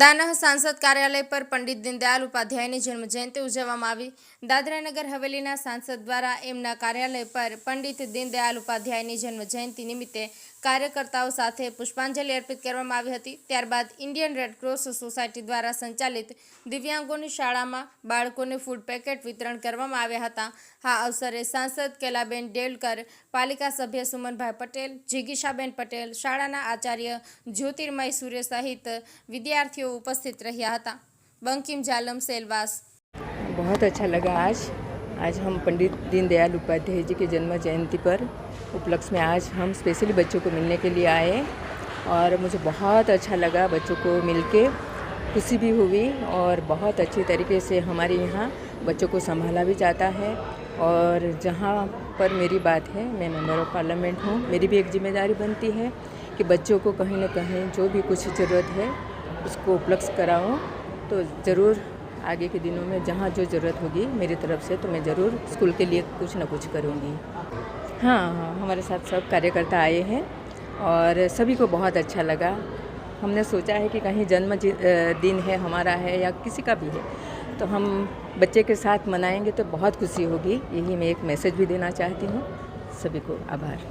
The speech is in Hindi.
દાનહ સાંસદ કાર્યાલય પર પંડિત દીનદયાલ ઉપાધ્યાયની જન્મ જયંતિ ઉજવવામાં આવી. દાદરાનગર હવેલીના સાંસદ દ્વારા એમના કાર્યાલય પર પંડિત દીનદયાલ ઉપાધ્યાયની જન્મ જયંતિ નિમિત્તે કાર્યકર્તાઓ સાથે પુષ્પાંજલિ અર્પિત કરવામાં આવી હતી. ત્યારબાદ ઇન્ડિયન રેડક્રોસ સોસાયટી દ્વારા સંચાલિત દિવ્યાંગોની શાળામાં બાળકોને ફૂડ પેકેટ વિતરણ કરવામાં આવ્યા હતા. આ અવસરે સાંસદ કેલાબેન ડેલકર, પાલિકા સભ્ય સુમનભાઈ પટેલ, જિગીશાબેન પટેલ, શાળાના આચાર્ય જ્યોતિર્મય સૂર્ય સહિત વિદ્યાર્થીઓ ઉપસ્થિત રહ્યા હતા બંકિમ જાલમ સેલવાસ बहुत अच्छा लगा आज आज हम पंडित दीनदयाल उपाध्याय जी के जन्म जयंती पर उपलक्ष्य में आज हम स्पेशली बच्चों को मिलने के लिए आए और मुझे बहुत अच्छा लगा बच्चों को मिलके खुशी भी हुई और बहुत अच्छी तरीके से हमारे यहाँ बच्चों को संभाला भी जाता है और जहाँ पर मेरी बात है मैं मेंबर ऑफ पार्लियामेंट हूँ मेरी भी एक जिम्मेदारी बनती है कि बच्चों को कहीं ना कहीं जो भी कुछ ज़रूरत है उसको उपलब्ध कराऊँ तो ज़रूर आगे के दिनों में जहाँ जो ज़रूरत होगी मेरी तरफ़ से तो मैं ज़रूर स्कूल के लिए कुछ ना कुछ करूँगी। हाँ हाँ हमारे साथ सब कार्यकर्ता आए हैं और सभी को बहुत अच्छा लगा। हमने सोचा है कि कहीं जन्म दिन है, हमारा है या किसी का भी है तो हम बच्चे के साथ मनाएँगे तो बहुत खुशी होगी। यही मैं एक मैसेज भी देना चाहती हूँ। सभी को आभार।